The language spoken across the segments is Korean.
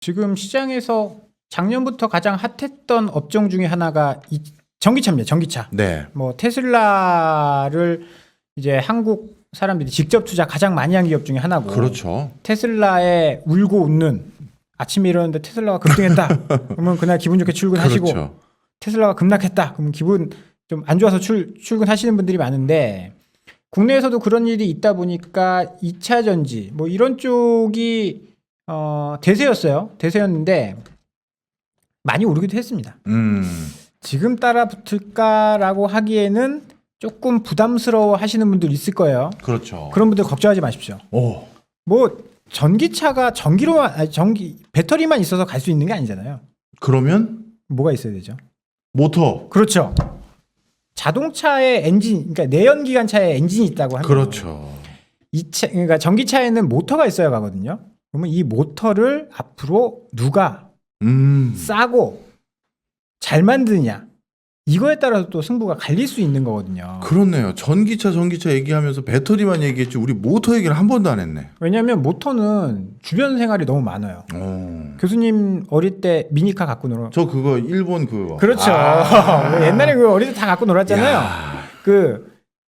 지금 시장에서 작년부터 가장 핫했던 업종 중에 하나가 이 전기차입니다. 전기차. 네. 뭐 테슬라를 이제 한국 사람들이 직접 투자 가장 많이 한 기업 중에 하나고 그렇죠. 테슬라에 울고 웃는 아침에 일어났는데 테슬라가 급등했다. 그러면 그날 기분 좋게 출근하시고 그렇죠. 테슬라가 급락했다. 그러면 기분 좀 안 좋아서 출, 출근하시는 분들이 많은데 국내에서도 그런 일이 있다 보니까 2차 전지 뭐 이런 쪽이 어, 대세였어요. 대세였는데 많이 오르기도 했습니다. 음. 지금 따라 붙을까라고 하기에는 조금 부담스러워 하시는 분들 있을 거예요. 그렇죠. 그런 분들 걱정하지 마십시오. 오. 뭐 전기차가 전기로만 아니, 전기 배터리만 있어서 갈 수 있는 게 아니잖아요. 그러면 뭐가 있어야 되죠? 모터. 그렇죠. 자동차의 엔진, 그러니까 내연기관 차에 엔진이 있다고 하면 그렇죠. 이 차, 그러니까 전기차에는 모터가 있어야 가거든요. 그러면 이 모터를 앞으로 누가 음. 싸고 잘 만드느냐 이거에 따라서 또 승부가 갈릴 수 있는 거거든요. 그렇네요. 전기차 전기차 얘기하면서 배터리만 얘기했지 우리 모터 얘기를 한 번도 안 했네. 왜냐하면 모터는 주변 생활이 너무 많아요. 오. 교수님 어릴 때 미니카 갖고 놀아. 저 그거 일본 그거. 그렇죠. 아. 옛날에 그 어릴 때 다 갖고 놀았잖아요. 야. 그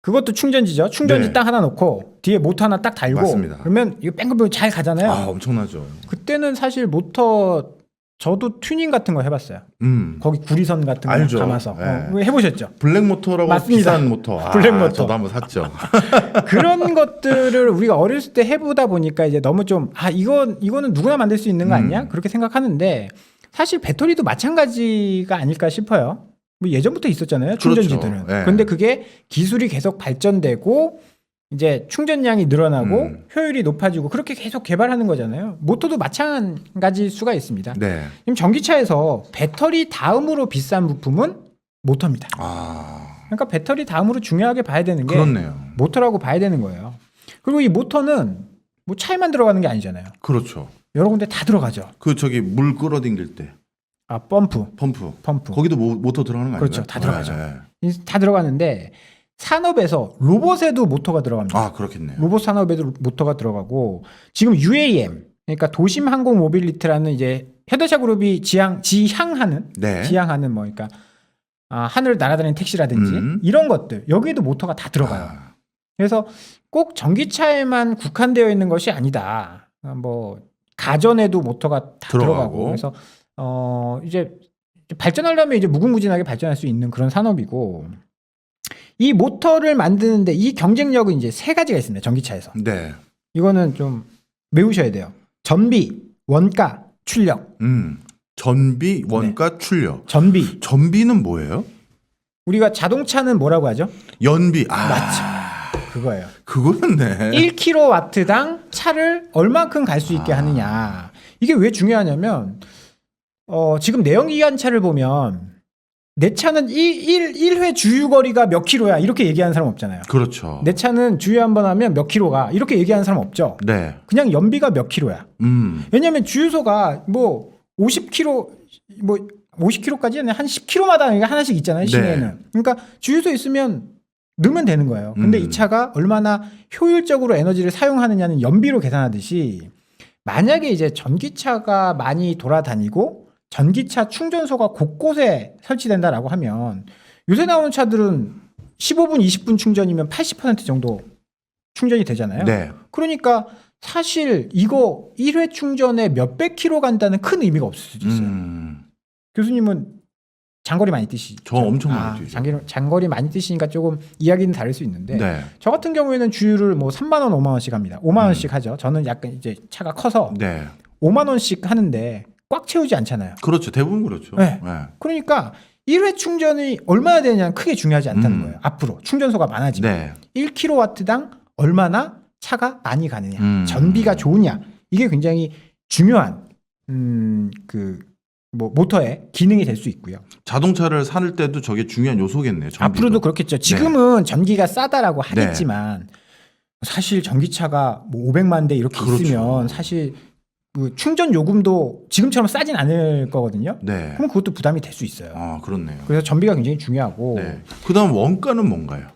그것도 충전지죠. 충전지 네. 딱 하나 놓고 뒤에 모터 하나 딱 달고 맞습니다. 그러면 이거 뺑글뺑글 잘 가잖아요. 아, 엄청나죠. 그때는 사실 모터 저도 튜닝 같은 거 해봤어요. 음. 거기 구리선 같은 거 알죠. 감아서 네. 어, 해보셨죠. 블랙 모터라고 맞습니다. 비싼 모터. 아, 블랙 모터. 저도 한번 샀죠. 그런 것들을 우리가 어렸을 때 해보다 보니까 이제 너무 좀 아 이건 이거는 누구나 만들 수 있는 거 아니야? 음. 그렇게 생각하는데 사실 배터리도 마찬가지가 아닐까 싶어요. 뭐 예전부터 있었잖아요 충전지들은. 그렇죠. 네. 근데 그게 기술이 계속 발전되고 이제 충전량이 늘어나고 음. 효율이 높아지고 그렇게 계속 개발하는 거잖아요. 모터도 마찬가지일 수가 있습니다. 네. 지금 전기차에서 배터리 다음으로 비싼 부품은 모터입니다. 아. 그러니까 배터리 다음으로 중요하게 봐야 되는 게 그렇네요. 모터라고 봐야 되는 거예요. 그리고 이 모터는 뭐 차에만 들어가는 게 아니잖아요. 그렇죠. 여러 군데 다 들어가죠. 그 저기 물 끌어당길 때 아 펌프, 펌프. 펌프. 거기도 모, 모터 들어가는 거 아니에요? 그렇죠. 다 들어가죠. 네. 이- 다 들어가는데 산업에서 로봇에도 모터가 들어갑니다. 아, 그렇겠네요. 로봇 산업에도 모터가 들어가고 지금 UAM 그러니까 도심 항공 모빌리티라는 이제 현대차 그룹이 지향 지향하는 네. 지향하는 뭐 그러니까 아, 하늘 날아다니는 택시라든지 음. 이런 것들 여기에도 모터가 다 들어가요. 아, 그래서 꼭 전기차에만 국한되어 있는 것이 아니다. 아, 뭐 가전에도 모터가 다 들어가고. 들어가고, 그래서 어 이제 발전하려면 이제 무궁무진하게 발전할 수 있는 그런 산업이고 이 모터를 만드는데 이 경쟁력은 이제 세 가지가 있습니다. 전기차에서 네. 이거는 좀 외우셔야 돼요. 전비, 원가, 출력. 음. 전비, 네. 원가, 출력. 전비. 전비는 뭐예요? 우리가 자동차는 뭐라고 하죠? 연비. 아, 맞죠. 그거예요. 그거였네. 1kW당 차를 얼만큼 갈 수 있게 아. 하느냐. 이게 왜 중요하냐면, 어, 지금 내연기관차를 보면, 내 차는 1, 1, 회 주유거리가 몇 킬로야. 이렇게 얘기하는 사람 없잖아요. 그렇죠. 내 차는 주유 한 번 하면 몇 킬로가. 이렇게 얘기하는 사람 없죠. 네. 그냥 연비가 몇 킬로야. 음. 왜냐면 주유소가 뭐 50킬로, 뭐 50킬로까지 한 10킬로마다 하나씩 있잖아요. 네. 시내에는. 그러니까 주유소 있으면 넣으면 되는 거예요. 근데 음. 이 차가 얼마나 효율적으로 에너지를 사용하느냐는 연비로 계산하듯이 만약에 이제 전기차가 많이 돌아다니고 전기차 충전소가 곳곳에 설치된다라고 하면 요새 나오는 차들은 15분, 20분 충전이면 80% 정도 충전이 되잖아요. 네. 그러니까 사실 이거 1회 충전에 몇백 킬로 간다는 큰 의미가 없을 수도 있어요. 음. 교수님은 장거리 많이 뛰시죠? 저 엄청 많이 아, 뛰죠. 장거리, 장거리 많이 뛰시니까 조금 이야기는 다를 수 있는데 네. 저 같은 경우에는 주유를 뭐 3만 원, 5만 원씩 합니다. 5만 원씩 하죠. 저는 약간 이제 차가 커서 네. 5만 원씩 하는데 꽉 채우지 않잖아요. 그렇죠. 대부분 그렇죠. 네. 네. 그러니까 1회 충전이 얼마나 되느냐는 크게 중요하지 않다는 음. 거예요. 앞으로 충전소가 많아지면 네. 1kW당 얼마나 차가 많이 가느냐, 음. 전비가 좋으냐 이게 굉장히 중요한 음, 그 뭐 모터의 기능이 될 수 있고요. 자동차를 살 때도 저게 중요한 요소겠네요. 전비도. 앞으로도 그렇겠죠. 지금은 전기가 싸다라고 네. 하겠지만 사실 전기차가 뭐 500만 대 이렇게 그렇죠. 있으면 사실 그 충전 요금도 지금처럼 싸진 않을 거거든요. 네. 그럼 그것도 부담이 될 수 있어요. 아, 그렇네요. 그래서 전비가 굉장히 중요하고 네. 그다음 원가는 뭔가요?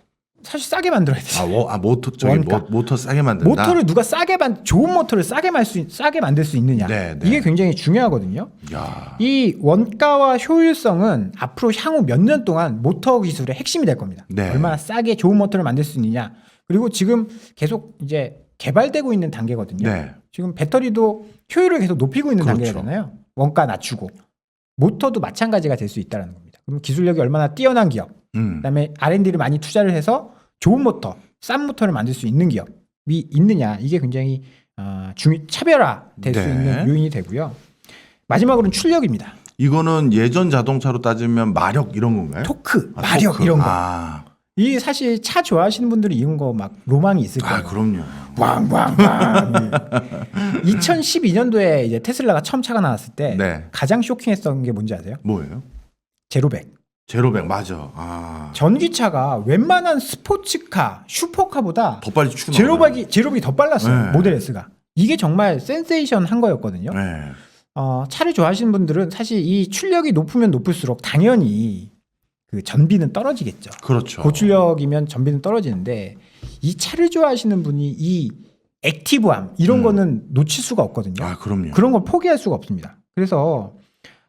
사실 싸게 만들어야 돼. 아, 워, 아 모터 저기 원가. 모, 모터 싸게 만든다. 모터를 누가 싸게 만 좋은 모터를 싸게 만 수, 싸게 만들 수 있느냐. 네, 네. 이게 굉장히 중요하거든요. 야. 이 원가와 효율성은 앞으로 향후 몇 년 동안 모터 기술의 핵심이 될 겁니다. 네. 얼마나 싸게 좋은 모터를 만들 수 있느냐. 그리고 지금 계속 이제 개발되고 있는 단계거든요. 네. 지금 배터리도 효율을 계속 높이고 있는 그렇죠. 단계잖아요. 원가 낮추고 모터도 마찬가지가 될 수 있다는 겁니다. 그럼 기술력이 얼마나 뛰어난 기업, 음. 그다음에 R&D를 많이 투자를 해서 좋은 모터, 싼 모터를 만들 수 있는 기업이 있느냐 이게 굉장히 어, 중 차별화 될수 네. 있는 요인이 되고요. 마지막으로는 출력입니다. 이거는 예전 자동차로 따지면 마력 이런 건가요? 토크, 아, 마력 토크. 이런 거. 아, 이 사실 차 좋아하시는 분들이 이런 거 막 로망이 있을 거예요. 아 그럼요. 왕왕왕. 2012년도에 이제 테슬라가 처음 차가 나왔을 때 네. 가장 쇼킹했던 게 뭔지 아세요? 뭐예요? 제로백. 제로백 맞아. 아. 전기차가 웬만한 스포츠카, 슈퍼카보다 더 빨리 추고 제로백이 제로백이 더 빨랐어요. 네. 모델 S가. 이게 정말 센세이션 한 거였거든요. 네. 어, 차를 좋아하시는 분들은 사실 이 출력이 높으면 높을수록 당연히 그 전비는 떨어지겠죠. 그렇죠. 고출력이면 전비는 떨어지는데 이 차를 좋아하시는 분이 이 액티브함 이런 음. 거는 놓칠 수가 없거든요. 아 그럼요. 그런 걸 포기할 수가 없습니다. 그래서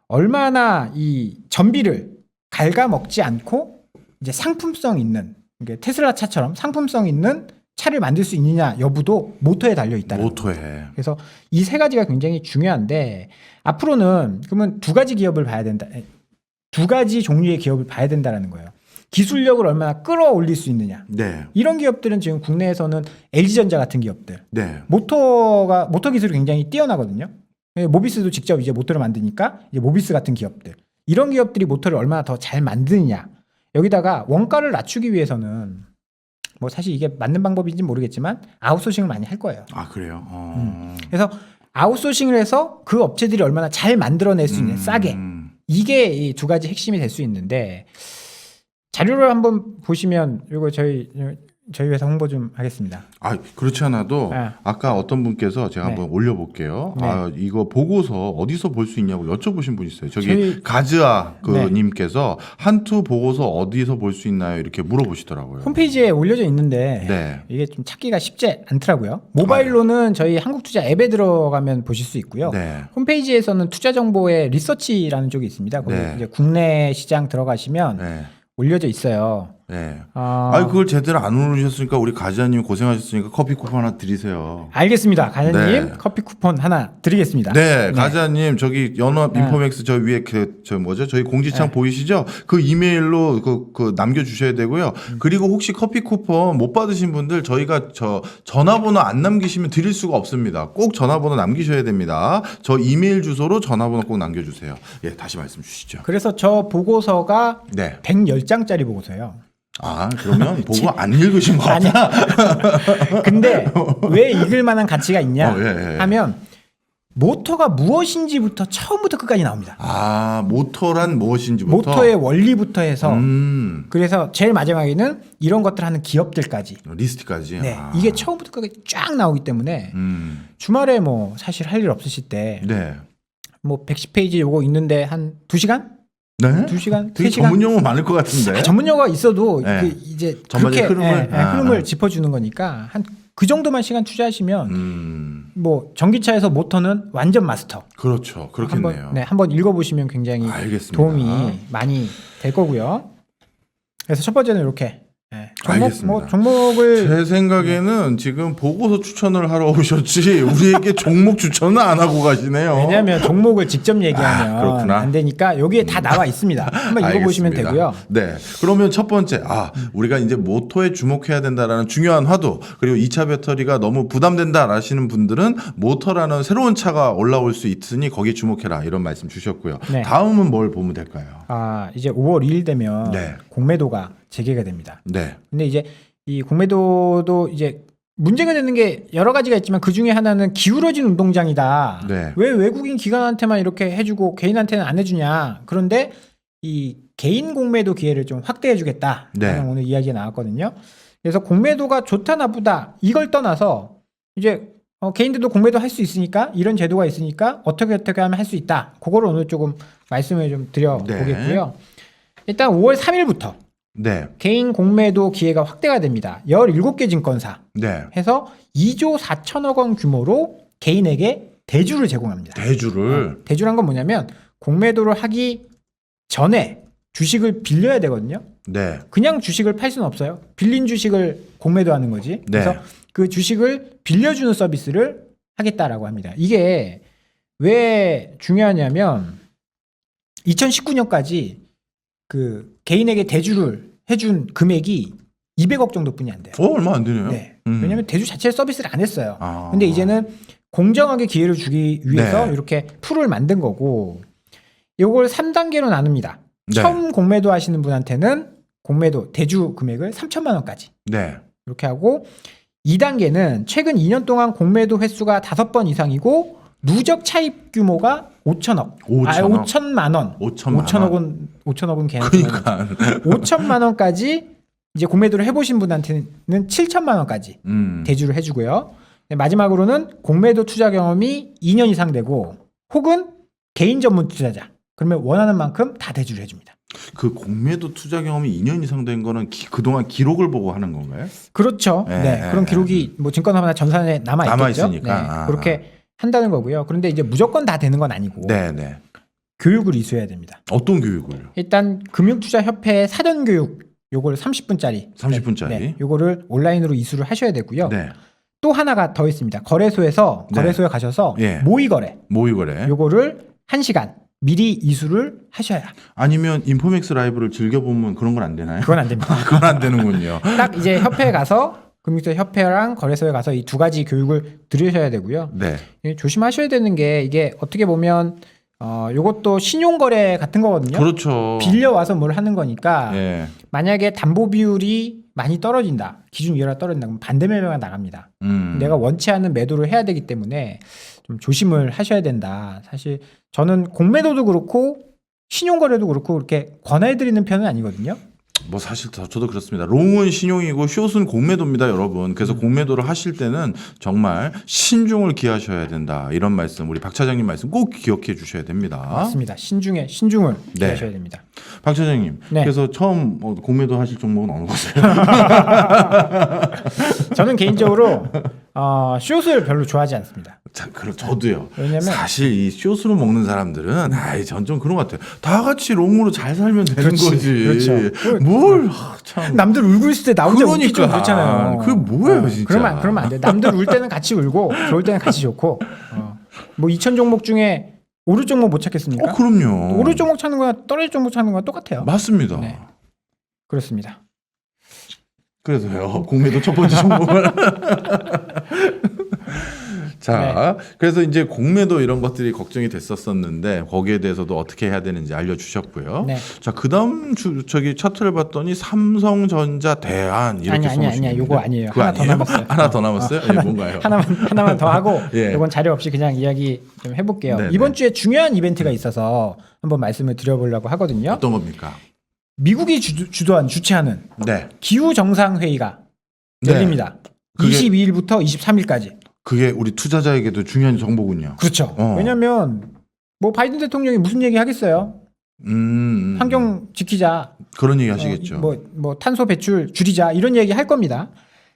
얼마나 이 전비를 갉아먹지 않고 이제 상품성 있는 이게 테슬라 차처럼 상품성 있는 차를 만들 수 있느냐 여부도 모터에 달려 있다. 모토에. 그래서 이 세 가지가 굉장히 중요한데 앞으로는 그러면 두 가지 기업을 봐야 된다. 에, 두 가지 종류의 기업을 봐야 된다라는 거예요. 기술력을 얼마나 끌어올릴 수 있느냐. 네. 이런 기업들은 지금 국내에서는 LG전자 같은 기업들 네. 모터가 모터 기술이 굉장히 뛰어나거든요. 예, 모비스도 직접 이제 모터를 만드니까 이제 모비스 같은 기업들 이런 기업들이 모터를 얼마나 더 잘 만드느냐 여기다가 원가를 낮추기 위해서는 뭐 사실 이게 맞는 방법인지 는 모르겠지만 아웃소싱을 많이 할 거예요. 아 그래요. 어. 그래서 아웃소싱을 해서 그 업체들이 얼마나 잘 만들어낼 수 있는 음. 싸게 이게 이 두 가지 핵심이 될 수 있는데 자료를 한번 보시면 이거 저희 저희 회사 홍보 좀 하겠습니다. 아 그렇지 않아도 네. 아까 어떤 분께서 제가 네. 한번 올려볼게요. 네. 아 이거 보고서 어디서 볼 수 있냐고 여쭤보신 분 있어요. 저기 저희- 가즈아 그 네. 님께서 한투 보고서 어디서 볼 수 있나요? 이렇게 물어보시더라고요. 홈페이지에 올려져 있는데 네. 이게 좀 찾기가 쉽지 않더라고요. 모바일로는 저희 한국투자 앱에 들어가면 보실 수 있고요. 네. 홈페이지에서는 투자 정보의 리서치라는 쪽이 있습니다. 거기 네. 이제 국내 시장 들어가시면 네. 올려져 있어요. 네. 아, 아, 그걸 제대로 안 누르셨으니까 우리 가즈아님 고생하셨으니까 커피 쿠폰 하나 드리세요. 알겠습니다. 가연님 네. 커피 쿠폰 하나 드리겠습니다. 네, 가자님 저기 연합 네. 인포맥스 저 위에 그 저 뭐죠? 저희 공지창 네. 보이시죠? 그 이메일로 그, 그 남겨주셔야 되고요. 음. 그리고 혹시 커피 쿠폰 못 받으신 분들 저희가 저 전화번호 안 남기시면 드릴 수가 없습니다. 꼭 전화번호 남기셔야 됩니다. 저 이메일 주소로 전화번호 꼭 남겨주세요. 예, 다시 말씀 주시죠. 그래서 저 보고서가 네. 110장짜리 보고서예요. 아 그러면 보고 안 읽으신 거 아니야. 근데 왜 읽을 만한 가치가 있냐 어, 예, 예, 예. 하면 모터가 무엇인지부터 처음부터 끝까지 나옵니다. 아 모터란 무엇인지부터. 모터의 원리부터 해서 음, 그래서 제일 마지막에는 이런 것들 하는 기업들까지 리스트까지. 네, 아. 이게 처음부터 끝까지 쫙 나오기 때문에 음, 주말에 뭐 사실 할 일 없으실 때 네. 뭐 110페이지 요거 있는데 한 2시간? 네. 2시간? 되게 3시간? 전문 용어 많을 것 같은데. 아, 전문 용어가 있어도 네. 그 이제 전반적인 그렇게 흐름을? 예, 예, 아, 흐름을 아. 짚어주는 거니까 한 그 정도만 시간 투자하시면 음, 뭐 전기차에서 모터는 완전 마스터. 그렇죠. 그렇겠네요. 한번 네, 한번 읽어보시면 굉장히 알겠습니다. 도움이 많이 될 거고요. 그래서 첫 번째는 이렇게 예, 종목 알겠습니다. 뭐 종목을 제 생각에는 지금 보고서 추천을 하러 오셨지 우리에게 종목 추천은 안 하고 가시네요. 왜냐하면 종목을 직접 아, 얘기하면 그렇구나. 안 되니까 여기에 다 나와 있습니다. 한번 읽어보시면 알겠습니다. 되고요. 네. 그러면 첫 번째, 아, 우리가 이제 모터에 주목해야 된다라는 중요한 화두, 그리고 2차 배터리가 너무 부담된다 하시는 분들은 모터라는 새로운 차가 올라올 수 있으니 거기에 주목해라. 이런 말씀 주셨고요. 네. 다음은 뭘 보면 될까요? 아 이제 5월 2일 되면 네. 공매도가 재개가 됩니다. 네. 근데 이제 이 공매도도 이제 문제가 되는 게 여러 가지가 있지만 그 중에 하나는 기울어진 운동장이다. 네. 왜 외국인 기관한테만 이렇게 해주고 개인한테는 안 해주냐. 그런데 이 개인 공매도 기회를 좀 확대해주겠다. 네. 오늘 이야기가 나왔거든요. 그래서 공매도가 좋다 나쁘다 이걸 떠나서 이제 어, 개인들도 공매도 할 수 있으니까 이런 제도가 있으니까 어떻게 어떻게 하면 할 수 있다. 그거를 오늘 조금 말씀을 좀 드려 보겠고요. 일단 5월 3일부터 네. 개인 공매도 기회가 확대가 됩니다. 17개 증권사 네. 해서 2조 4천억 원 규모로 개인에게 대주를 제공합니다. 대주를 어, 대주란 건 뭐냐면 공매도를 하기 전에 주식을 빌려야 되거든요. 네. 그냥 주식을 팔 수는 없어요. 빌린 주식을 공매도하는 거지. 네. 그래서 그 주식을 빌려주는 서비스를 하겠다라고 합니다. 이게 왜 중요하냐면 2019년까지 그 개인에게 대주를 해준 금액이 200억 정도뿐이 안 돼요. 어, 얼마 안 되네요. 네. 음. 왜냐하면 대주 자체 서비스를 안 했어요. 아. 근데 이제는 공정하게 기회를 주기 위해서 네. 이렇게 풀을 만든 거고 요걸 3단계로 나눕니다. 네. 처음 공매도 하시는 분한테는 공매도 대주 금액을 3천만 원까지 네. 이렇게 하고 2단계는 최근 2년 동안 공매도 횟수가 5번 이상이고 누적 차입 규모가 5천억. 5천억? 아, 5천만 원. 5천만 5천억은 5천억은 개나 그러니까 5천만 원까지 이제 공매도를 해보신 분한테는 7천만 원까지 음. 대주를 해주고요. 네, 마지막으로는 공매도 투자 경험이 2년 이상 되고 혹은 개인 전문 투자자 그러면 원하는 만큼 다 대주를 해줍니다. 그 공매도 투자 경험이 2년 이상 된 거는 기- 그동안 기록을 보고 하는 건가요? 그렇죠. 네, 네, 네, 그런 네. 기록이 뭐 증권사나 전산에 남아 있겠죠. 남아 있으니까. 네, 아, 그렇게 한다는 거고요. 그런데 이제 무조건 다 되는 건 아니고 네, 네. 교육을 이수해야 됩니다. 어떤 교육을? 일단 금융투자협회 사전 교육 요걸 30분짜리 30분 짜리? 네, 요거를 온라인으로 이수를 하셔야 되고요. 네. 또 하나가 더 있습니다. 거래소에서 네. 거래소에 가셔서 예. 모의 거래 모의 거래. 요거를 1시간 미리 이수를 하셔야 아니면 인포맥스 라이브를 즐겨 보면 그런 건 안 되나요? 그건 안 됩니다. 그건 안 되는군요. 딱 이제 협회에 가서 금융투자 협회랑 거래소에 가서 이 두 가지 교육을 들으셔야 되고요. 네. 예, 조심하셔야 되는 게 이게 어떻게 보면 어 요것도 신용 거래 같은 거거든요. 그렇죠. 빌려 와서 뭘 하는 거니까 예. 만약에 담보 비율이 많이 떨어진다. 기준 이하로 떨어진다. 그럼 반대 매매가 나갑니다. 음. 내가 원치 않는 매도를 해야 되기 때문에 좀 조심을 하셔야 된다. 사실 저는 공매도도 그렇고 신용 거래도 그렇고 그렇게 권해 드리는 편은 아니거든요. 뭐 사실 저- 저도 그렇습니다. 롱은 신용이고 숏은 공매도입니다, 여러분. 음. 그래서 공매도를 하실 때는 정말 신중을 기하셔야 된다. 이런 말씀 우리 박 차장님 말씀 꼭 기억해 주셔야 됩니다. 맞습니다. 신중에 신중을 네. 하셔야 됩니다. 박 차장님. 네. 그래서 처음 어, 공매도 하실 종목은 어느 것이에요? 저는 개인적으로 어, 숏을 별로 좋아하지 않습니다. 자, 그럼 저도요. 왜냐면 사실 이 숏으로 먹는 사람들은 아이 전 좀 그런 것 같아요. 다 같이 롱으로 잘 살면 되는 그렇지, 거지. 그렇죠. 뭘 아, 참. 남들 울고 있을 때 나 혼자 웃기 좀 그러니까. 그렇잖아요. 그게 뭐예요, 어, 진짜. 그러면 그러면 안 돼. 남들 울 때는 같이 울고 좋을 때는 같이 좋고. 어. 뭐 2천 종목 중에 오를 종목 못 찾겠습니까? 어, 그럼요. 오를 종목 찾는 거나 떨어질 종목 찾는 거나 똑같아요. 맞습니다. 네. 그렇습니다. 그래서요 공매도 첫 번째 종목을 자 그래서 이제 공매도 이런 것들이 걱정이 됐었었는데 거기에 대해서도 어떻게 해야 되는지 알려주셨고요. 네. 자 그다음 주, 저기 차트를 봤더니 삼성전자 대한 이렇게 아니 아니 아니야. 요거 아니에요. 하나 더 아니에요? 남았어요. 하나 더 어, 남았어요? 어, 예, 뭔가요? 하나만 하나만 더 하고 예. 이건 자료 없이 그냥 이야기 좀 해볼게요. 네네. 이번 주에 중요한 이벤트가 있어서 한번 말씀을 드려보려고 하거든요. 어떤 겁니까? 미국이 주, 주도한 주최하는 네. 기후 정상 회의가 네. 열립니다. 그게- 22일부터 23일까지. 그게 우리 투자자에게도 중요한 정보군요. 그렇죠. 어. 왜냐하면 뭐 바이든 대통령이 무슨 얘기 하겠어요? 음, 환경 지키자. 그런 얘기 하시겠죠. 어, 뭐, 뭐 탄소 배출 줄이자 이런 얘기 할 겁니다.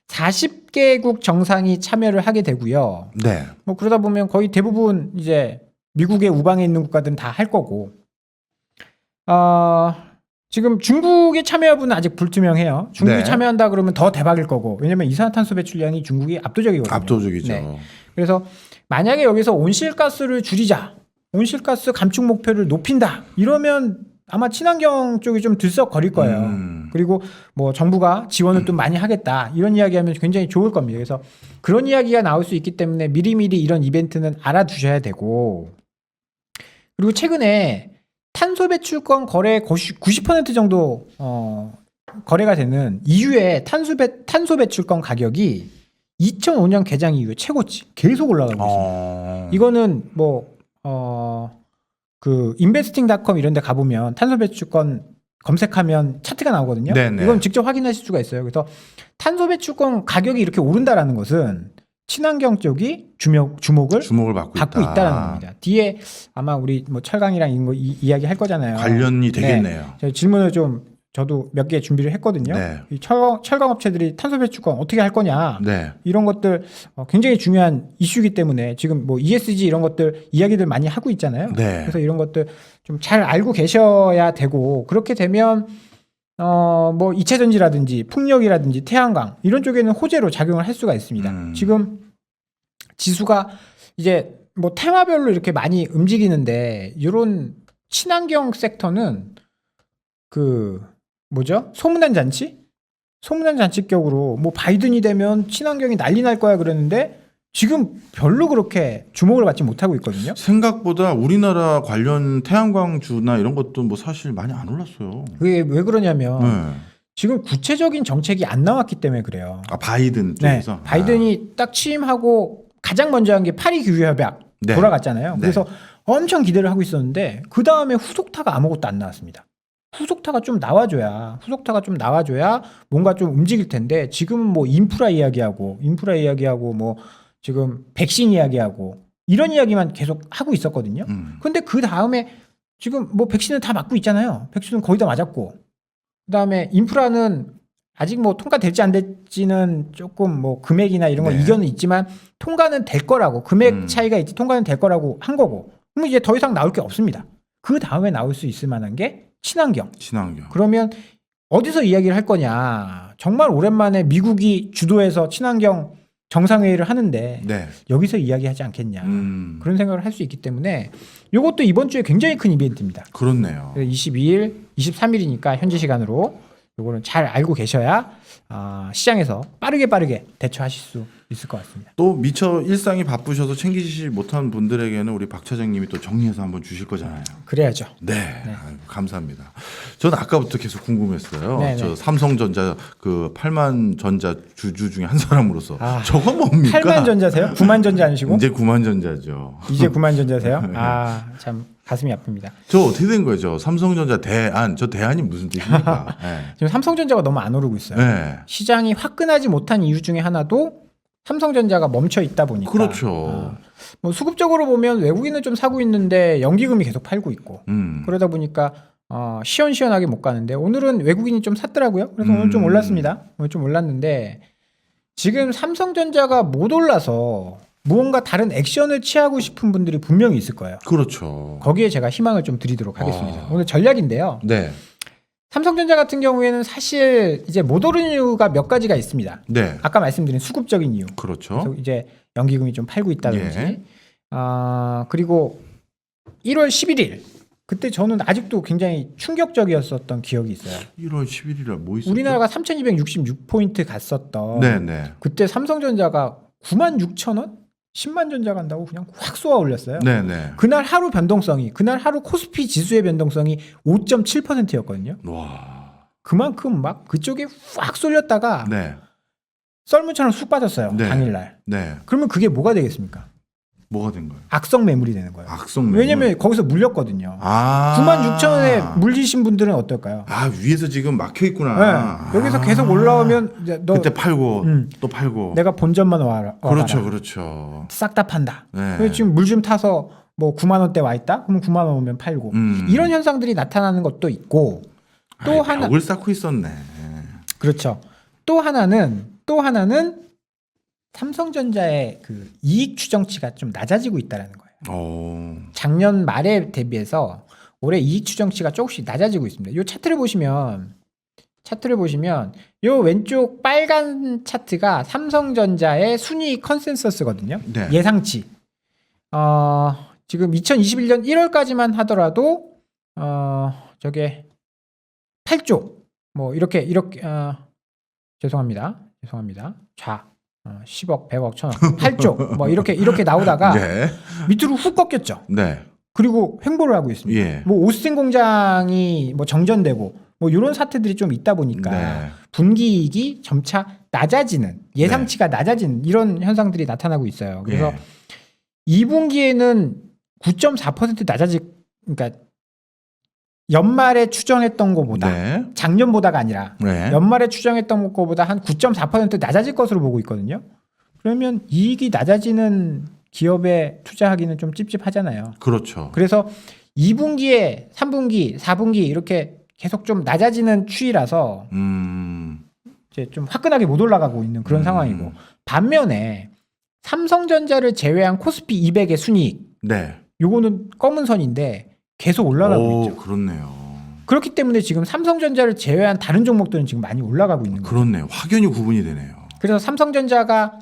40개국 정상이 참여를 하게 되고요. 네. 뭐 그러다 보면 거의 대부분 이제 미국의 우방에 있는 국가들은 다 할 거고. 어, 지금 중국의 참여 여부는 아직 불투명해요. 중국이 네. 참여한다 그러면 더 대박일 거고. 왜냐면 이산화탄소 배출량이 중국이 압도적이거든요. 압도적이죠. 네. 그래서 만약에 여기서 온실가스를 줄이자, 온실가스 감축 목표를 높인다 이러면 아마 친환경 쪽이 좀 들썩거릴 거예요. 음. 그리고 뭐 정부가 지원을 좀 많이 하겠다 이런 이야기하면 굉장히 좋을 겁니다. 그래서 그런 이야기가 나올 수 있기 때문에 미리미리 이런 이벤트는 알아두셔야 되고 그리고 최근에 탄소 배출권 거래 90% 정도 어, 거래가 되는 EU의 탄소 배 탄소 배출권 가격이 2005년 개장 이후에 최고치 계속 올라가고 있습니다. 어... 이거는 뭐, 뭐어 그 인베스팅닷컴 이런 데 가보면 탄소 배출권 검색하면 차트가 나오거든요. 네네. 이건 직접 확인하실 수가 있어요. 그래서 탄소 배출권 가격이 이렇게 오른다라는 것은 친환경 쪽이 주목, 주목을 주목을 받고, 받고 있다. 있다 라는 겁니다. 뒤에 아마 우리 뭐 철강이랑 이런 거 이, 야기할 거잖아요. 관련이 네. 되겠네요. 저 질문을 좀 저도 몇 개 준비를 했거든요. 네. 이 철강, 철강 업체들이 탄소 배출권 어떻게 할 거냐 네. 이런 것들 어, 굉장히 중요한 이슈이기 때문에 지금 뭐 ESG 이런 것들 이야기들 많이 하고 있잖아요. 네. 그래서 이런 것들 좀 잘 알고 계셔야 되고 그렇게 되면 어 뭐 이체 전지라든지 풍력이라든지 태양광 이런 쪽에는 호재로 작용을 할 수가 있습니다. 음. 지금 지수가 이제 뭐 테마별로 이렇게 많이 움직이는데 이런 친환경 섹터는 그 뭐죠? 소문난 잔치? 소문난 잔치격으로 뭐 바이든이 되면 친환경이 난리 날 거야 그랬는데 지금 별로 그렇게 주목을 받지 못하고 있거든요. 생각보다 우리나라 관련 태양광주나 이런 것도 뭐 사실 많이 안 올랐어요. 그게 왜 그러냐면 네. 지금 구체적인 정책이 안 나왔기 때문에 그래요. 아 바이든 네, 쪽에서 바이든이 딱 취임하고 가장 먼저 한 게 파리 규제 협약 네. 돌아갔잖아요. 네. 그래서 엄청 기대를 하고 있었는데 그 다음에 후속타가 아무것도 안 나왔습니다. 후속타가 좀 나와줘야 후속타가 좀 나와줘야 뭔가 좀 움직일 텐데 지금 뭐 인프라 이야기하고 인프라 이야기하고 뭐 지금 백신 이야기하고 이런 이야기만 계속 하고 있었거든요. 음. 근데 그 다음에 지금 뭐 백신은 다 맞고 있잖아요. 백신은 거의 다 맞았고 그다음에 인프라는 아직 뭐 통과될지 안 될지는 조금 뭐 금액이나 이런 거 네. 이견은 있지만 통과는 될 거라고 금액 음. 차이가 있지 통과는 될 거라고 한 거고 그럼 이제 더 이상 나올 게 없습니다. 그 다음에 나올 수 있을 만한 게 친환경. 친환경. 그러면 어디서 이야기를 할 거냐? 정말 오랜만에 미국이 주도해서 친환경 정상회의를 하는데 네. 여기서 이야기하지 않겠냐? 음. 그런 생각을 할 수 있기 때문에 이것도 이번 주에 굉장히 큰 이벤트입니다. 그렇네요. 22일, 23일이니까 현지 시간으로 이거는 잘 알고 계셔야 아, 시장에서 빠르게 빠르게 대처하실 수 있을 것 같습니다. 또 미처 일상이 바쁘셔서 챙기지 못한 분들에게는 우리 박 차장님이 또 정리해서 한번 주실 거잖아요. 그래야죠. 네, 아유, 감사합니다. 저는 아까부터 계속 궁금했어요. 네, 저 네. 삼성전자 그 8만 전자 주주 중에 한 사람으로서 아, 저거 뭡니까? 8만 전자세요? 9만 전자 아니시고 이제 9만 전자죠. 이제 9만 전자세요? 네. 아, 참 가슴이 아픕니다. 저 어떻게 된 거죠? 삼성전자 대안. 저 대안이 무슨 뜻입니까? 네. 지금 삼성전자가 너무 안 오르고 있어요. 네. 시장이 화끈하지 못한 이유 중에 하나도 삼성전자가 멈춰 있다 보니까. 그렇죠. 어, 뭐 수급적으로 보면 외국인은 좀 사고 있는데 연기금이 계속 팔고 있고 음. 그러다 보니까 어, 시원시원하게 못 가는데 오늘은 외국인이 좀 샀더라고요. 그래서 오늘 좀 음. 올랐습니다. 오늘 좀 올랐는데 지금 삼성전자가 못 올라서 무언가 다른 액션을 취하고 싶은 분들이 분명히 있을 거예요. 그렇죠. 거기에 제가 희망을 좀 드리도록 하겠습니다. 아. 오늘 전략인데요. 네. 삼성전자 같은 경우에는 사실 이제 못 오르는 이유가 몇 가지가 있습니다. 네. 아까 말씀드린 수급적인 이유. 그렇죠. 이제 연기금이 좀 팔고 있다든지. 예. 아 그리고 1월 11일 그때 저는 아직도 굉장히 충격적이었었던 기억이 있어요. 1월 11일에 뭐 있었죠? 우리나라가 3,266포인트 갔었던 네, 네. 그때 삼성전자가 9만 6천 원? 10만 전자 간다고 그냥 확 쏘아 올렸어요. 네, 네. 그날 하루 변동성이 그날 하루 코스피 지수의 변동성이 5.7%였거든요. 와. 그만큼 막 그쪽에 확 쏠렸다가 네. 썰물처럼 쑥 빠졌어요. 네. 당일날. 네. 그러면 그게 뭐가 되겠습니까? 뭐가 된 거예요? 악성 매물이 되는 거예요. 악성 매물. 왜냐면 거기서 물렸거든요. 아. 9만 6천 원에 물리신 분들은 어떨까요? 아, 위에서 지금 막혀 있구나. 네. 여기서 아. 계속 올라오면 이제 너 그때 팔고 음. 또 팔고. 내가 본전만 와라. 그렇죠. 그렇죠. 싹 다 판다. 네. 지금 물 좀 타서 뭐 9만 원대 와 있다. 그러면 9만 원 오면 팔고. 음. 이런 현상들이 나타나는 것도 있고 또 아이, 하나 벽을 쌓고 있었네. 그렇죠. 또 하나는 또 하나는 삼성전자의 그 이익 추정치가 좀 낮아지고 있다라는 거예요. 어. 작년 말에 대비해서 올해 이익 추정치가 조금씩 낮아지고 있습니다. 이 차트를 보시면 차트를 보시면 요 왼쪽 빨간 차트가 삼성전자의 순이익 컨센서스거든요. 네. 예상치. 어, 지금 2021년 1월까지만 하더라도 어, 저게 8조. 뭐 이렇게 이렇게 어, 죄송합니다. 죄송합니다. 좌. 어, 10억, 100억, 1000억, 8조. 뭐 이렇게 이렇게 나오다가 네. 밑으로 훅 꺾였죠. 네. 그리고 횡보를 하고 있습니다. 예. 뭐 오스틴 공장이 뭐 정전되고 뭐 이런 사태들이 좀 있다 보니까 네. 분기이익이 점차 낮아지는 예상치가 낮아지는 이런 현상들이 나타나고 있어요. 그래서 예. 2분기에는 9.4% 낮아질 그러니까 연말에 추정했던 것보다 네. 작년보다가 아니라 네. 연말에 추정했던 것보다 한 9.4% 낮아질 것으로 보고 있거든요. 그러면 이익이 낮아지는 기업에 투자하기는 좀 찝찝하잖아요. 그렇죠. 그래서 2분기에 3분기, 4분기 이렇게 계속 좀 낮아지는 추이라서 음. 이제 좀 화끈하게 못 올라가고 있는 그런 음. 상황이고 반면에 삼성전자를 제외한 코스피 200의 순이익 네. 요거는 검은 선인데 계속 올라가고 오, 있죠. 그렇네요. 그렇기 때문에 지금 삼성전자를 제외한 다른 종목들은 지금 많이 올라가고 있는 거예요. 그렇네요. 확연히 구분이 되네요. 그래서 삼성전자가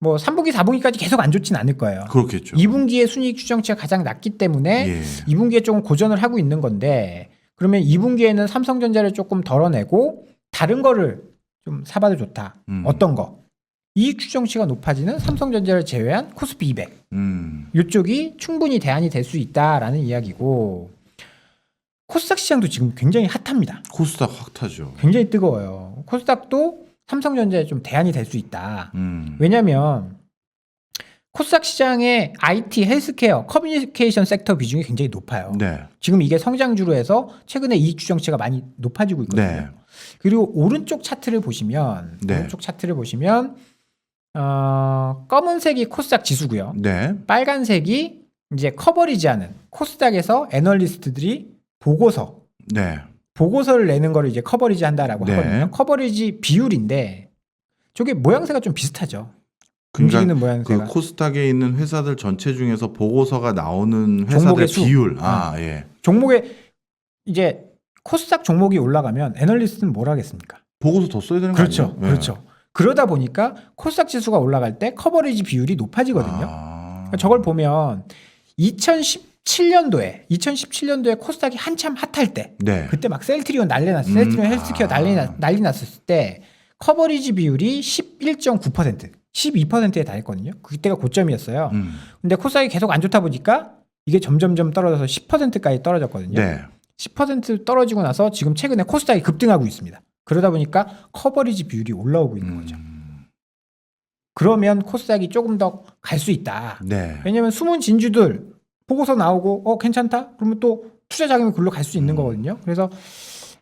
뭐 3분기, 4분기까지 계속 안 좋진 않을 거예요. 그렇겠죠. 2분기에 순이익 추정치가 가장 낮기 때문에 예. 2분기에 조금 고전을 하고 있는 건데 그러면 2분기에는 삼성전자를 조금 덜어내고 다른 거를 좀 사봐도 좋다. 음. 어떤 거? 이익 추정치가 높아지는 삼성전자를 제외한 코스피 200 음. 이쪽이 충분히 대안이 될 수 있다라는 이야기고 코스닥 시장도 지금 굉장히 핫합니다. 코스닥 확 타죠. 굉장히 뜨거워요. 코스닥도 삼성전자에 좀 대안이 될 수 있다. 음. 왜냐하면 코스닥 시장의 IT, 헬스케어, 커뮤니케이션 섹터 비중이 굉장히 높아요. 네. 지금 이게 성장주로 해서 최근에 이익 추정치가 많이 높아지고 있거든요. 네. 그리고 오른쪽 차트를 보시면 네. 오른쪽 차트를 보시면 어, 검은색이 코스닥 지수고요. 네. 빨간색이 이제 커버리지하는 코스닥에서 애널리스트들이 보고서 네. 보고서를 내는 거를 이제 커버리지 한다라고 네. 하거든요. 커버리지 비율인데 저게 모양새가 좀 비슷하죠. 움직이는 그 모양새가. 코스닥에 있는 회사들 전체 중에서 보고서가 나오는 회사들. 비율. 아, 예. 종목에 이제 코스닥 종목이 올라가면 애널리스트는 뭘 하겠습니까? 보고서 더 써야 되는 거 그렇죠. 예. 그렇죠. 그러다 보니까 코스닥 지수가 올라갈 때 커버리지 비율이 높아지거든요. 아. 그러니까 저걸 보면 2017년도에 2017년도에 코스닥이 한참 핫할 때 네. 그때 막 셀트리온 난리 났어. 음, 셀트리온 헬스케어 아. 난리 났, 난리 났을 때 커버리지 비율이 11.9%, 12%에 달했거든요. 그때가 고점이었어요. 음. 근데 코스닥이 계속 안 좋다 보니까 이게 점점점 떨어져서 10%까지 떨어졌거든요. 네. 10% 떨어지고 나서 지금 최근에 코스닥이 급등하고 있습니다. 그러다 보니까 커버리지 비율이 올라오고 있는 거죠. 음. 그러면 코스닥이 조금 더 갈 수 있다. 네. 왜냐면 숨은 진주들 보고서 나오고 어 괜찮다 그러면 또 투자 자금이 글로 갈 수 있는 음. 거거든요. 그래서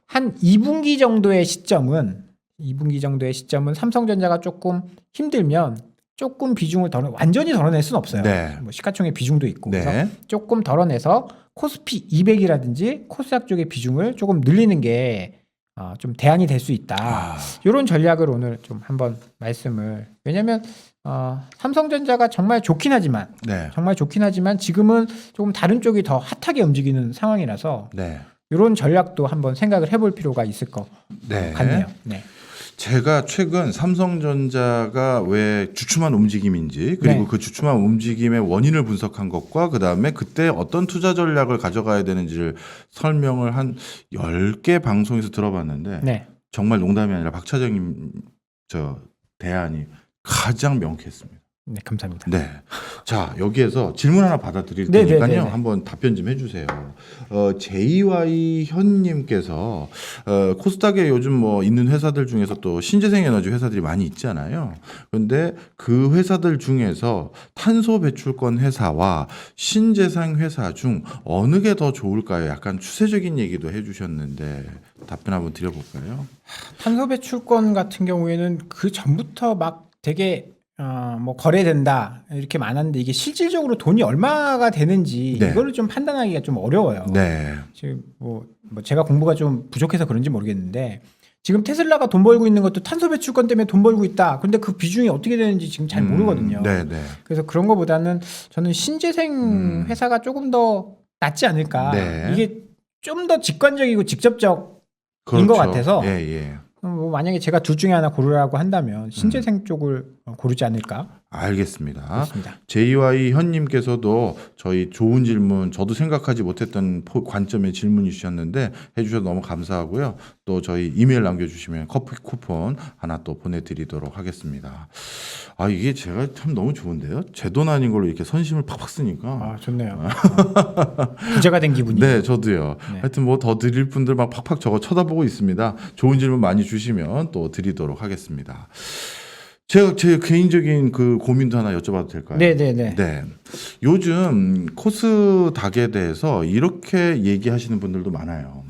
한 2분기 정도의 시점은 2분기 정도의 시점은 삼성전자가 조금 힘들면 조금 비중을 덜어 완전히 덜어낼 수는 없어요. 네. 뭐 시가총액 비중도 있고 그래서 네. 조금 덜어내서 코스피 200이라든지 코스닥 쪽의 비중을 조금 늘리는 게 어, 좀 대안이 될 수 있다. 아. 이런 전략을 오늘 좀 한번 말씀을 왜냐하면 어, 삼성전자가 정말 좋긴 하지만 네. 정말 좋긴 하지만 지금은 조금 다른 쪽이 더 핫하게 움직이는 상황이라서 네. 이런 전략도 한번 생각을 해볼 필요가 있을 것 네. 같네요. 네. 제가 최근 삼성전자가 왜 주춤한 움직임인지 그리고 네. 그 주춤한 움직임의 원인을 분석한 것과 그다음에 그때 어떤 투자 전략을 가져가야 되는지를 설명을 한 10개 방송에서 들어봤는데 네. 정말 농담이 아니라 박 차장님 저 대안이 가장 명쾌했습니다. 네, 감사합니다. 네. 자, 여기에서 질문 하나 받아드릴 네, 테니까요. 네, 네, 네. 한번 답변 좀 해주세요. 어, JY 현님께서 어, 코스닥에 요즘 뭐 있는 회사들 중에서 또 신재생 에너지 회사들이 많이 있잖아요. 그런데 그 회사들 중에서 탄소 배출권 회사와 신재생 회사 중 어느 게 더 좋을까요? 약간 추세적인 얘기도 해주셨는데 답변 한번 드려볼까요? 탄소 배출권 같은 경우에는 그 전부터 막 되게 어, 뭐 거래된다 이렇게 많았는데 이게 실질적으로 돈이 얼마가 되는지 네. 이거를 좀 판단하기가 좀 어려워요. 네. 지금 뭐, 뭐 제가 공부가 좀 부족해서 그런지 모르겠는데 지금 테슬라가 돈 벌고 있는 것도 탄소 배출권 때문에 돈 벌고 있다. 근데 그 비중이 어떻게 되는지 지금 잘 모르거든요. 음, 네, 네. 그래서 그런 거보다는 저는 신재생 음. 회사가 조금 더 낫지 않을까. 네. 이게 좀 더 직관적이고 직접적 인것 같아서 예, 예. 뭐 만약에 제가 둘 중에 하나 고르라고 한다면 신재생 음. 쪽을 고르지 않을까 알겠습니다. 그렇습니다. JY 현님께서도 저희 좋은 질문, 저도 생각하지 못했던 포- 관점의 질문이 주셨는데 해주셔서 너무 감사하고요. 또 저희 이메일 남겨주시면 커피 쿠폰 하나 또 보내드리도록 하겠습니다. 아 이게 제가 참 너무 좋은데요. 제 돈 아닌 걸로 이렇게 선심을 팍팍 쓰니까. 아 좋네요. 어, 부자가 된 기분이. 네, 저도요. 네. 하여튼 뭐 더 드릴 분들 막 팍팍 저거 쳐다보고 있습니다. 좋은 질문 많이 주시면 또 드리도록 하겠습니다. 제가 제 개인적인 그 고민도 하나 여쭤봐도 될까요? 네네네. 네. 요즘 코스닥에 대해서 이렇게 얘기하시는 분들도 많아요.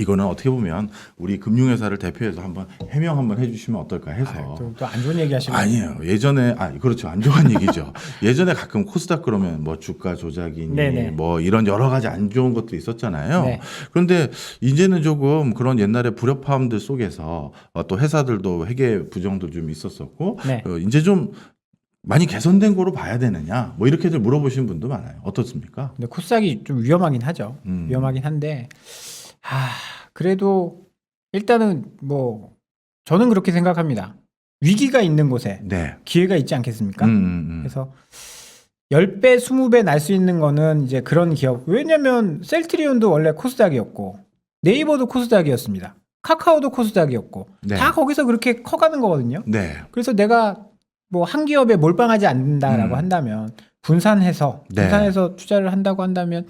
이거는 어떻게 보면 우리 금융회사를 대표해서 한번 해명 한번 해주시면 어떨까 해서. 또 안 좋은 얘기 하시는 아니에요. 예전에 아 그렇죠 안 좋은 얘기죠. 예전에 가끔 코스닥 그러면 뭐 주가 조작이니 네네. 뭐 이런 여러 가지 안 좋은 것도 있었잖아요. 네. 그런데 이제는 조금 그런 옛날에 불협화음들 속에서 어, 또 회사들도 회계 부정도 좀 있었었고 네. 어, 이제 좀 많이 개선된 거로 봐야 되느냐 뭐 이렇게들 물어보시는 분도 많아요. 어떻습니까? 근데 코스닥이 좀 위험하긴 하죠. 음. 위험하긴 한데 아 그래도 일단은 뭐 저는 그렇게 생각합니다. 위기가 있는 곳에 네. 기회가 있지 않겠습니까? 음, 음, 음. 그래서 10배, 20배 날 수 있는 거는 이제 그런 기업. 왜냐면 셀트리온도 원래 코스닥이었고 네이버도 코스닥이었습니다. 카카오도 코스닥이었고 네. 다 거기서 그렇게 커가는 거거든요. 네. 그래서 내가 뭐 한 기업에 몰빵하지 않는다라고 음. 한다면 분산해서 네. 분산해서 투자를 한다고 한다면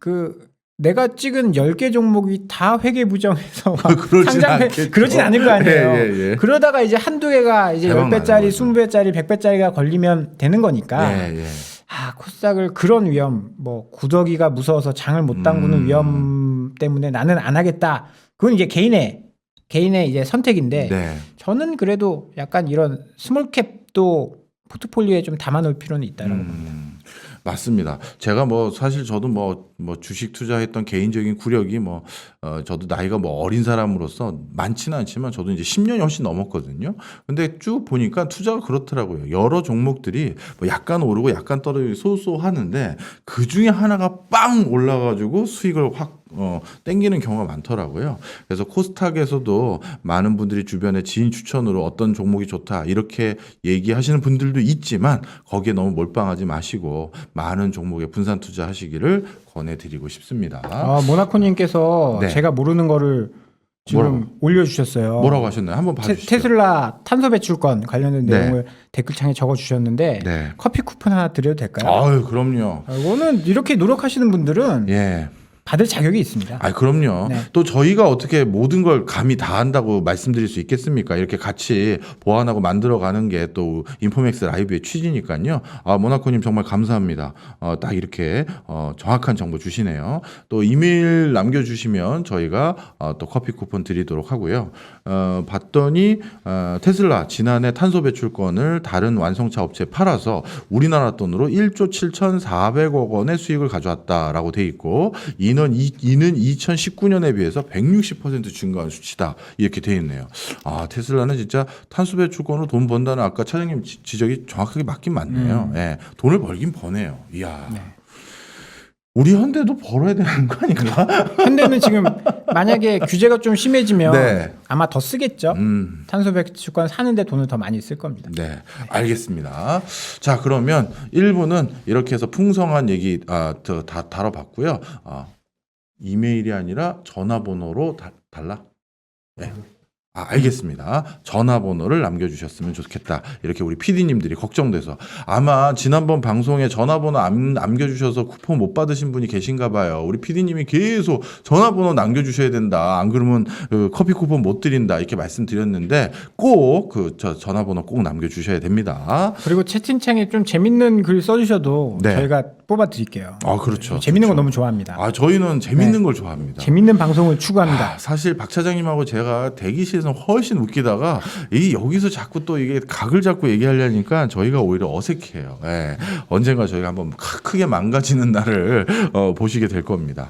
그 내가 찍은 10개 종목이 다 회계 부정해서 막 그러진 상장해 않겠죠. 그러진 않을 거 아니에요. 예, 예, 예. 그러다가 이제 한두 개가 이제 대박 10배짜리, 나는 거죠. 20배짜리, 100배짜리가 걸리면 되는 거니까 예, 예. 아, 코스닥을 그런 위험, 뭐 구더기가 무서워서 장을 못 담그는 음. 위험 때문에 나는 안 하겠다. 그건 이제 개인의 개인의 이제 선택인데 네. 저는 그래도 약간 이런 스몰캡도 포트폴리오에 좀 담아 놓을 필요는 있다라고 봅니다. 음, 맞습니다. 제가 뭐 사실 저도 뭐, 뭐 주식 투자했던 개인적인 구력이 뭐 어, 저도 나이가 뭐 어린 사람으로서 많지는 않지만 저도 이제 10년이 훨씬 넘었거든요. 근데 쭉 보니까 투자가 그렇더라고요. 여러 종목들이 뭐 약간 오르고 약간 떨어지고 소소하는데 그 중에 하나가 빵 올라가지고 수익을 확 어, 땡기는 경우가 많더라고요. 그래서 코스닥에서도 많은 분들이 주변에 지인 추천으로 어떤 종목이 좋다 이렇게 얘기하시는 분들도 있지만 거기에 너무 몰빵하지 마시고 많은 종목에 분산 투자하시기를 권해드리고 싶습니다. 아, 모나코님께서 네. 제가 모르는 거를 지금 뭐라고? 올려주셨어요. 뭐라고 하셨나요? 한번 테, 봐주시죠. 테 슬라 탄소 배출권 관련된 네. 내용을 댓글창에 적어주셨는데 네. 커피 쿠폰 하나 드려도 될까요? 아유 그럼요. 아, 이거는 이렇게 노력하시는 분들은 예. 받을 자격이 있습니다. 아, 그럼요. 네. 또 저희가 어떻게 모든 걸 감히 다 한다고 말씀드릴 수 있겠습니까? 이렇게 같이 보완하고 만들어 가는 게 또 인포맥스 라이브의 취지니까요. 아, 모나코님 정말 감사합니다. 어, 딱 이렇게 어, 정확한 정보 주시네요. 또 이메일 남겨주시면 저희가 어, 또 커피 쿠폰 드리도록 하고요. 어, 봤더니 어, 테슬라 지난해 탄소 배출권을 다른 완성차 업체에 팔아서 우리나라 돈으로 1조 7,400억 원의 수익을 가져왔다라고 돼 있고 이는 이, 이는 2019년에 비해서 160% 증가한 수치다 이렇게 돼 있네요. 아 테슬라는 진짜 탄소 배출권으로 돈 번다는 아까 차장님 지- 지적이 정확하게 맞긴 맞네요. 예, 돈을 벌긴 버네요. 이야. 네. 우리 현대도 벌어야 되는 거 아닌가? 현대는 지금 만약에 규제가 좀 심해지면 네. 아마 더 쓰겠죠. 음. 탄소 배출권 사는데 돈을 더 많이 쓸 겁니다. 네, 알겠습니다. 자, 그러면 1부는 이렇게 해서 풍성한 얘기 아, 더, 다 다뤄봤고요. 아, 이메일이 아니라 전화번호로 다, 달라? 네. 아, 알겠습니다. 전화번호를 남겨주셨으면 좋겠다. 이렇게 우리 PD님들이 걱정돼서. 아마 지난번 방송에 전화번호 안, 남겨주셔서 쿠폰 못 받으신 분이 계신가 봐요. 우리 PD님이 계속 전화번호 남겨주셔야 된다. 안 그러면 그 커피 쿠폰 못 드린다. 이렇게 말씀드렸는데 꼭그저 전화번호 꼭 남겨주셔야 됩니다. 그리고 채팅창에 좀 재밌는 글 써주셔도 네. 저희가 뽑아드릴게요. 아, 그렇죠. 재밌는 거 너무 좋아합니다. 아, 저희는 재밌는 네. 걸 좋아합니다. 재밌는 방송을 추구합니다. 아, 사실 박 차장님하고 제가 대기실에서 훨씬 웃기다가 이 여기서 자꾸 또 이게 각을 잡고 얘기하려니까 저희가 오히려 어색해요. 예. 언젠가 저희가 한번 크- 크게 망가지는 날을 어, 보시게 될 겁니다.